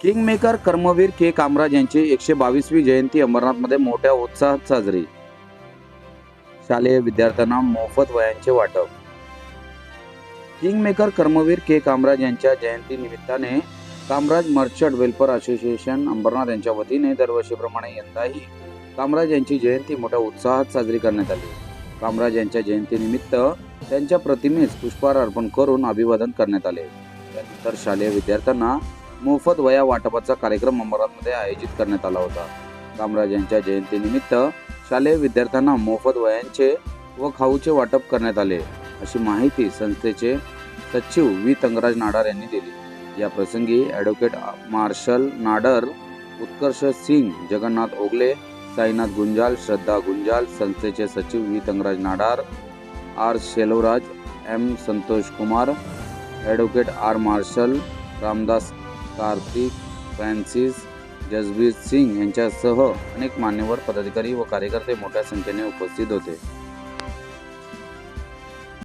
Kingmaker Karmaveer के कामराज यांची एकशे बावीसवी जयंती अंबरनाथमध्ये मोठ्या उत्साहात साजरी. शालेय विद्यार्थ्यांना मोफत वयांचे वाटप. किंगमेकर कर्मवीर के कामराज यांच्या जयंती निमित्ताने Kamaraj merchant welfare association Ambernath यांच्या वतीने दरवर्षीप्रमाणे यंदाही कामराज यांची जयंती मोठ्या उत्साहात साजरी करण्यात आली. कामराज यांच्या जयंतीनिमित्त त्यांच्या प्रतिमेस पुष्पहार अर्पण करून अभिवादन करण्यात आले. त्यानंतर शालेय विद्यार्थ्यांना मोफत वया वाटपाचा कार्यक्रम अंबरनाथमध्ये आयोजित करण्यात आला होता. कामराज यांच्या जयंतीनिमित्त शालेय विद्यार्थ्यांना मोफत वयांचे व खाऊचे वाटप करण्यात आले. अशी माहिती संस्थेचे सचिव व्ही. तंगराज नाडार यांनी दिली. या प्रसंगी ॲडव्होकेट मार्शल नाडर उत्कर्ष सिंग जगन्नाथ ओगले साईनाथ गुंजाल श्रद्धा गुंजाल संस्थेचे सचिव V. Thangaraj Nadar R Selvaraj M Santosh Kumar advocate R Marshal Ramdas Kartik Francis Jasbir Singh यांच्यासह अनेक मान्यवर पदाधिकारी व कार्यकर्ते मोठ्या संख्येने उपस्थित होते.